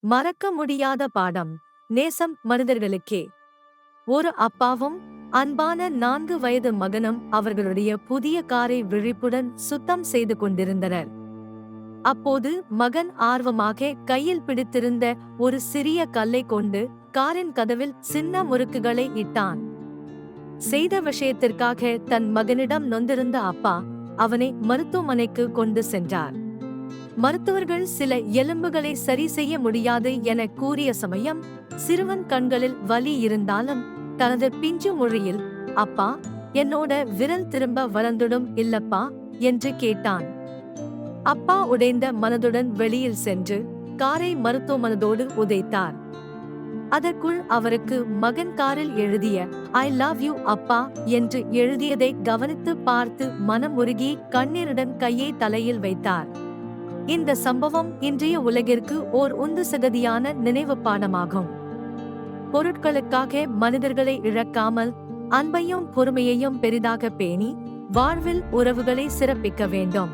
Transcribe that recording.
மறக்க முடியாத பாடம். நேசம் மனிதர்களுக்கே. ஒரு அப்பாவும் அன்பான நான்கு வயது மகனும் அவர்களுடைய புதிய காரை விழிப்புடன் சுத்தம் செய்து கொண்டிருந்தனர். அப்போது மகன் ஆர்வமாக கையில் பிடித்திருந்த ஒரு சிறிய கல்லை கொண்டு காரின் கதவில் சின்ன முறுக்குகளை இட்டான். செய்த விஷயத்திற்காக தன் மகனிடம் நொந்திருந்த அப்பா அவனை மருத்துவமனைக்கு கொண்டு சென்றார். மருத்துவர்கள் சில எலும்புகளை சரி செய்ய முடியாது என கூறிய சமயம் சிறுவன் கண்களில் வலி இருந்தாலும் தனது பிஞ்சு மொழியில் அப்பா என்னோட விரல் திரும்ப வளர்ந்துடும் இல்லப்பா என்று கேட்டான். அப்பா உடைந்த மனதுடன் வெளியில் சென்று காரை மருத்துவமனதோடு உதைத்தார். அதற்குள் அவருக்கு மகன் காரில் எழுதிய ஐ லவ் யூ அப்பா என்று எழுதியதை கவனித்து பார்த்து மனம் உருகி கண்ணீருடன் கையை தலையில் வைத்தார். இந்த சம்பவம் இன்றைய உலகிற்கு ஓர் உந்து சகதியான நினைவு பாடமாகும். பொருட்களுக்காக மனிதர்களை இழக்காமல் அன்பையும் பொறுமையையும் பெரிதாக பேணி வாழ்வில் உறவுகளை சிறப்பிக்க வேண்டும்.